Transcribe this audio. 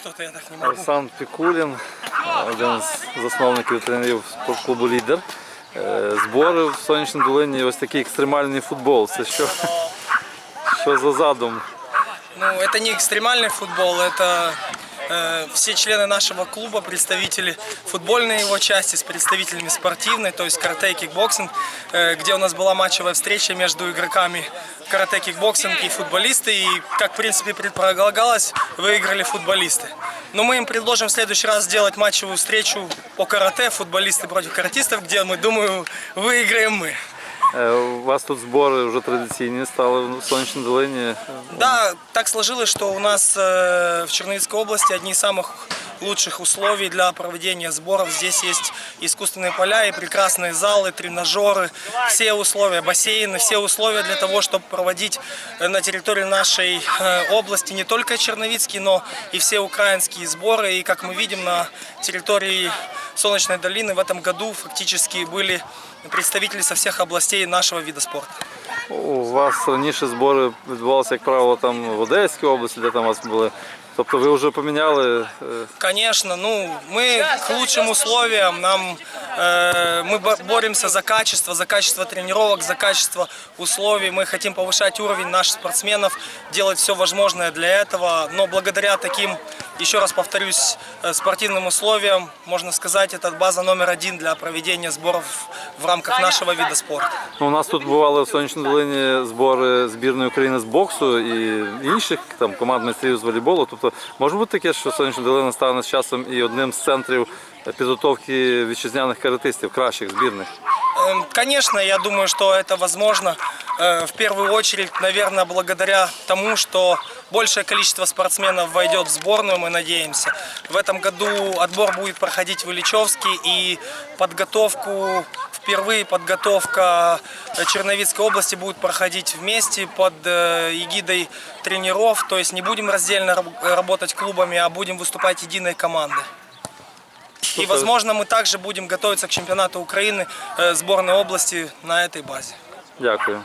что-то я так не могу. Олександр Пікулін, один з засновників тренерів спортклубу Лідер. Е, Збори в Сонячній долині ось такий екстремальний футбол. Це що, що за задум? Ну, это не экстремальный футбол, это э, все члены нашего клуба, представители футбольной его части с представителями спортивной, то есть карате и кикбоксинг, э, где у нас была матчевая встреча между игроками карате, кикбоксинг и футболисты. И, как в принципе предполагалось, выиграли футболисты. Но мы им предложим в следующий раз сделать матчевую встречу по карате, футболисты против каратистов, где, мы думаю, выиграем мы. Е, У вас тут збори вже традиційні стали в Сонячній долині. Да, так сложилось, что у нас э, в Черновицкой области одни из самых лучших условий для проведения сборов. Здесь есть искусственные поля и прекрасные залы, тренажеры, все условия, бассейны, все условия для того, чтобы проводить э, на территории нашей э, области не только черновицкие, но и все украинские сборы. И как мы видим, на территории Солнечной долины в этом году фактически были представители со всех областей нашего вида спорта. У вас раніше збори відбувалися, як правило, там в Одеській області, де там у вас були. Тобто ви вже поміняли. е, Конечно, ну мы к лучшим условиям, нам э, мы бо- боремся за качество, за качество тренировок, за качество условий. Мы хотим повышать уровень наших спортсменов, делать все возможное для этого. Но благодаря таким, еще раз повторюсь, э, спортивным условиям, можно сказать, это база номер один для проведения сборов в рамках нашего вида спорта. Ну, у нас тут бували в Сонячній долині збори збірної України з боксу і інших там команд майстрів з волейболу. Тобто може бути таке, що Сонячна долина стане з часом і одним з центрів підготовки вітчизняних каратистів, кращих збірних. Эм, Конечно, я думаю, что это возможно. Э, В первую очередь, наверное, благодаря тому, что большее количество спортсменов войдет в сборную, мы надеемся. В этом году отбор будет проходить в Ильичевске и подготовку, впервые подготовка Черновицкой области будет проходить вместе под э, эгидой тренеров. То есть не будем раздельно раб- работать клубами, а будем выступать единой командой. И, возможно, мы также будем готовиться к чемпионату Украины э, сборной области на этой базе. Дякую.